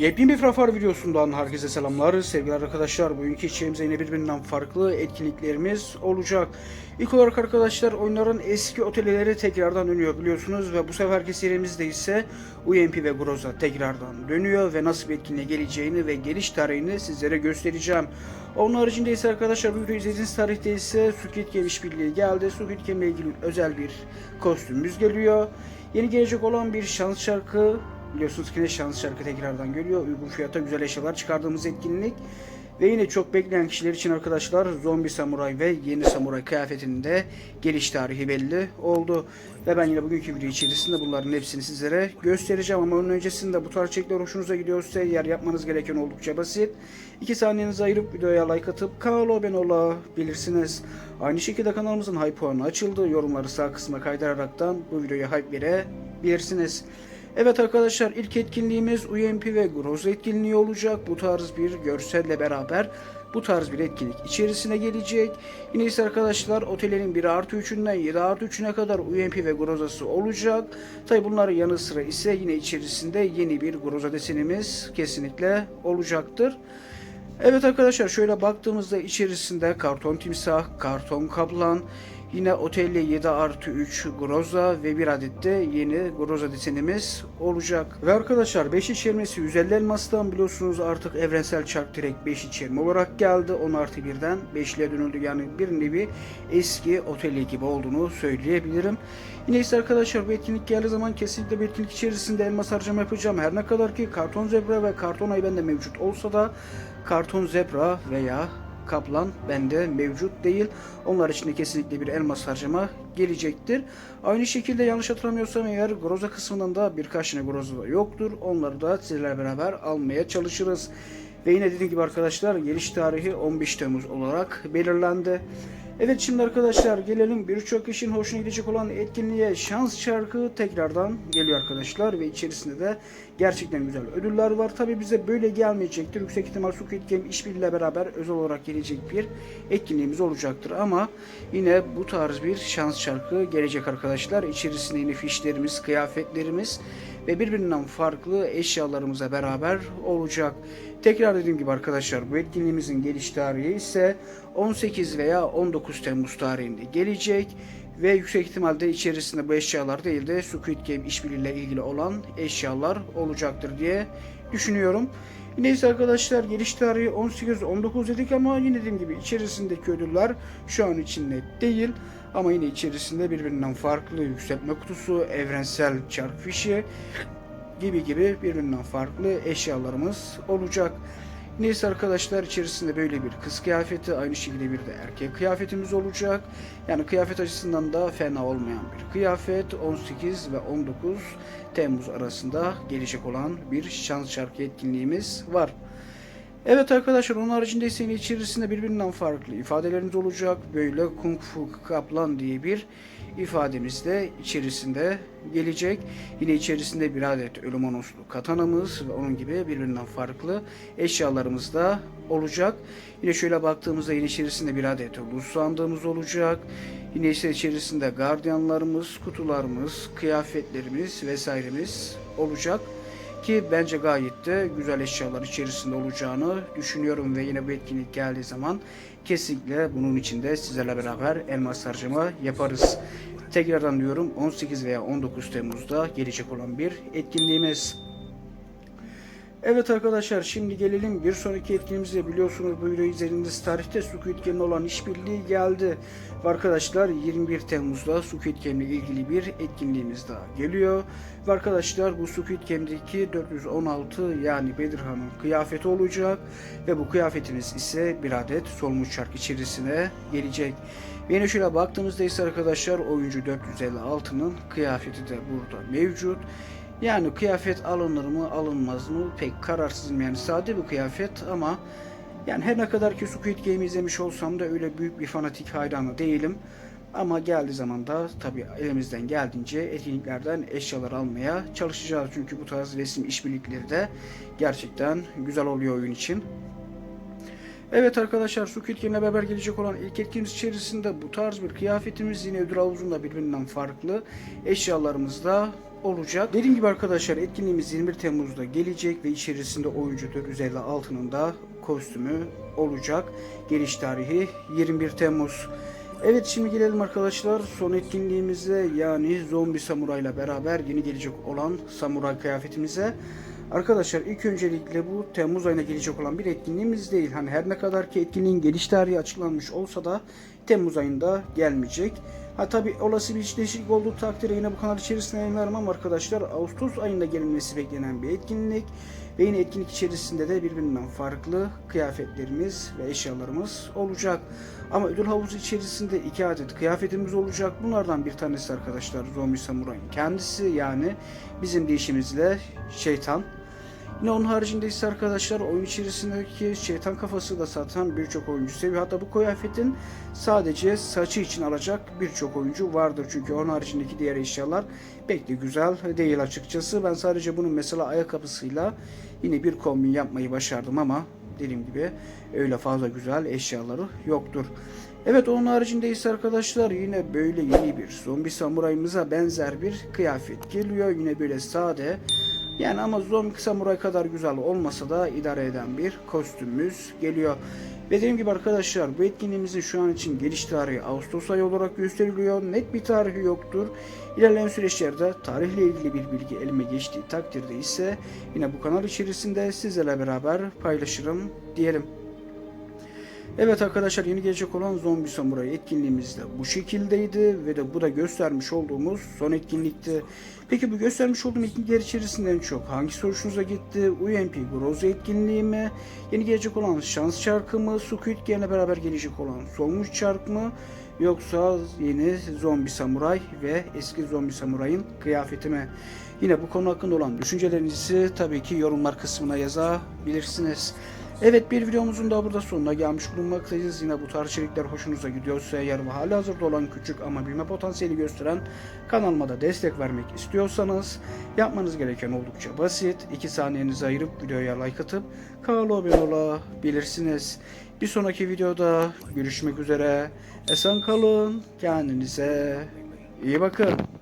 Yepyeni bir Frafar videosundan herkese selamlar. Sevgili arkadaşlar bugünkü içeriğimizde yine birbirinden farklı etkinliklerimiz olacak. İlk olarak arkadaşlar oyunların eski otelleri tekrardan dönüyor biliyorsunuz ve bu seferki serimizde ise UMP ve Groza tekrardan dönüyor ve nasıl bir etkinliğe geleceğini ve geliş tarihini sizlere göstereceğim. Onun haricinde ise arkadaşlar bu izlediğiniz tarihte ise Squid Game işbirliği geldi. Squid Game ile ilgili özel bir kostümümüz geliyor. Yeni gelecek olan bir şans şarkı Biliyorsunuz ki şans şarkı tekrardan geliyor. Uygun fiyata güzel eşyalar çıkardığımız etkinlik. Ve yine çok bekleyen kişiler için arkadaşlar zombi samuray ve yeni samuray kıyafetinin de geliş tarihi belli oldu. Ve ben yine bugünkü video içerisinde bunların hepsini sizlere göstereceğim. Ama onun öncesinde bu tarz içerikler hoşunuza gidiyorsa yer yapmanız gereken oldukça basit. 2 saniyenizi ayırıp videoya like atıp kanala abone olabilirsiniz. Aynı şekilde kanalımızın hype puanı açıldı. Yorumları sağ kısma kaydıraraktan bu videoya hype verebilirsiniz. Evet arkadaşlar ilk etkinliğimiz UMP ve Groza etkinliği olacak. Bu tarz bir görselle beraber bu tarz bir etkinlik içerisine gelecek. Yine ise arkadaşlar otellerin 1 artı 3'ünden 7 artı 3'üne kadar UMP ve Groza'sı olacak. Tabi bunların yanı sıra ise yine içerisinde yeni bir Groza desenimiz kesinlikle olacaktır. Evet arkadaşlar şöyle baktığımızda içerisinde karton timsah, karton kaplan, Yine otelle 7 artı 3 groza ve bir adet de yeni groza desenimiz olacak. Ve arkadaşlar 5 içermesi 150 elmastan biliyorsunuz artık evrensel çark direkt 5 içerme olarak geldi. 10 artı 1'den 5'liğe dönüldü. Yani bir nevi eski oteli gibi olduğunu söyleyebilirim. Yine ise arkadaşlar bu etkinlik geldiği zaman kesinlikle bir etkinlik içerisinde elmas harcama yapacağım. Her ne kadar ki karton zebra ve karton ay bende mevcut olsa da karton zebra veya kaplan bende mevcut değil. Onlar için de kesinlikle bir elmas harcama gelecektir. Aynı şekilde yanlış hatırlamıyorsam eğer groza kısmından da birkaç tane groza da yoktur. Onları da sizlerle beraber almaya çalışırız. Ve yine dediğim gibi arkadaşlar geliş tarihi 15 Temmuz olarak belirlendi. Evet şimdi arkadaşlar gelelim birçok kişinin hoşuna gidecek olan etkinliğe şans şarkı tekrardan geliyor arkadaşlar ve içerisinde de gerçekten güzel ödüller var. Tabi bize böyle gelmeyecektir. Yüksek ihtimal Squid Game işbirliğiyle beraber özel olarak gelecek bir etkinliğimiz olacaktır ama yine bu tarz bir şans şarkı gelecek arkadaşlar. İçerisinde yine fişlerimiz, kıyafetlerimiz ve birbirinden farklı eşyalarımıza beraber olacak. Tekrar dediğim gibi arkadaşlar bu etkinliğimizin geliş tarihi ise 18 veya 19 Temmuz tarihinde gelecek ve yüksek ihtimalle içerisinde bu eşyalar değil de Squid Game işbirliğiyle ilgili olan eşyalar olacaktır diye düşünüyorum. Neyse arkadaşlar geliş tarihi 18-19 dedik ama yine dediğim gibi içerisindeki ödüller şu an için net değil. Ama yine içerisinde birbirinden farklı yükseltme kutusu, evrensel çark fişi gibi gibi birbirinden farklı eşyalarımız olacak. Neyse arkadaşlar içerisinde böyle bir kız kıyafeti aynı şekilde bir de erkek kıyafetimiz olacak. Yani kıyafet açısından da fena olmayan bir kıyafet 18 ve 19 Temmuz arasında gelecek olan bir şans şarkı etkinliğimiz var. Evet arkadaşlar onun haricinde ise içerisinde birbirinden farklı ifadelerimiz olacak. Böyle Kung Fu Kaplan diye bir ifademiz de içerisinde gelecek. Yine içerisinde bir adet ölüm anonslu katanamız ve onun gibi birbirinden farklı eşyalarımız da olacak. Yine şöyle baktığımızda yine içerisinde bir adet sandığımız olacak. Yine ise içerisinde gardiyanlarımız, kutularımız, kıyafetlerimiz vesairemiz olacak ki bence gayet de güzel eşyalar içerisinde olacağını düşünüyorum ve yine bu etkinlik geldiği zaman kesinlikle bunun içinde sizlerle beraber elmas harcama yaparız. Tekrardan diyorum 18 veya 19 Temmuz'da gelecek olan bir etkinliğimiz. Evet arkadaşlar şimdi gelelim bir sonraki etkinliğimize biliyorsunuz bu izlediğiniz tarihte Squid Game'le olan işbirliği geldi. Ve arkadaşlar 21 Temmuz'da Squid Game ile ilgili bir etkinliğimiz daha geliyor. Ve arkadaşlar bu Squid Game'deki 416 yani Bedirhan'ın kıyafeti olacak. Ve bu kıyafetimiz ise bir adet solmuş çark içerisine gelecek. Yine şöyle baktığımızda ise arkadaşlar oyuncu 456'nın kıyafeti de burada mevcut. Yani kıyafet alınır mı alınmaz mı pek kararsızım yani sade bir kıyafet ama yani her ne kadar ki Squid Game izlemiş olsam da öyle büyük bir fanatik hayranı değilim. Ama geldiği zaman da tabi elimizden geldiğince etkinliklerden eşyalar almaya çalışacağız. Çünkü bu tarz resim işbirlikleri de gerçekten güzel oluyor oyun için. Evet arkadaşlar Squid Game'le beraber gelecek olan ilk etkimiz içerisinde bu tarz bir kıyafetimiz yine ödül havuzunda birbirinden farklı eşyalarımız da olacak. Dediğim gibi arkadaşlar etkinliğimiz 21 Temmuz'da gelecek ve içerisinde oyuncu 456'nın da kostümü olacak. Geliş tarihi 21 Temmuz. Evet şimdi gelelim arkadaşlar son etkinliğimize yani zombi samurayla beraber yeni gelecek olan samuray kıyafetimize. Arkadaşlar ilk öncelikle bu Temmuz ayına gelecek olan bir etkinliğimiz değil. Hani her ne kadar ki etkinliğin geliş tarihi açıklanmış olsa da Temmuz ayında gelmeyecek. Ha tabi olası bir değişiklik olduğu takdirde yine bu kanal içerisinde yayınlarım ama arkadaşlar Ağustos ayında gelinmesi beklenen bir etkinlik. Ve yine etkinlik içerisinde de birbirinden farklı kıyafetlerimiz ve eşyalarımız olacak. Ama ödül havuzu içerisinde iki adet kıyafetimiz olacak. Bunlardan bir tanesi arkadaşlar Zombi Samurai'ın kendisi yani bizim deyişimizle şeytan. Yine onun haricinde ise arkadaşlar oyun içerisindeki şeytan kafası da satan birçok oyuncu seviyor. Hatta bu kıyafetin sadece saçı için alacak birçok oyuncu vardır. Çünkü onun haricindeki diğer eşyalar pek de güzel değil açıkçası. Ben sadece bunun mesela ayakkabısıyla yine bir kombin yapmayı başardım ama dediğim gibi öyle fazla güzel eşyaları yoktur. Evet onun haricinde ise arkadaşlar yine böyle yeni bir zombi samurayımıza benzer bir kıyafet geliyor. Yine böyle sade yani ama zombi samuray kadar güzel olmasa da idare eden bir kostümümüz geliyor. Ve dediğim gibi arkadaşlar bu etkinliğimizin şu an için geliş tarihi Ağustos ayı olarak gösteriliyor. Net bir tarihi yoktur. İlerleyen süreçlerde tarihle ilgili bir bilgi elime geçtiği takdirde ise yine bu kanal içerisinde sizlerle beraber paylaşırım diyelim. Evet arkadaşlar yeni gelecek olan Zombi Samurai etkinliğimiz de bu şekildeydi ve de bu da göstermiş olduğumuz son etkinlikti. Peki bu göstermiş olduğum etkinlikler içerisinden çok hangisi hoşunuza gitti? UMP Groza etkinliği mi? Yeni gelecek olan Şans Çarkı mı? Squid Game'le beraber gelecek olan Solmuş Çark mı? Yoksa yeni Zombi Samuray ve eski Zombi Samuray'ın kıyafeti mi? Yine bu konu hakkında olan düşüncelerinizi tabii ki yorumlar kısmına yazabilirsiniz. Evet bir videomuzun da burada sonuna gelmiş bulunmaktayız. Yine bu tarz içerikler hoşunuza gidiyorsa eğer ve hali hazırda olan küçük ama büyüme potansiyeli gösteren kanalıma da destek vermek istiyorsanız yapmanız gereken oldukça basit. 2 saniyenizi ayırıp videoya like atıp kanala abone olabilirsiniz. Bir sonraki videoda görüşmek üzere. Esen kalın. Kendinize iyi bakın.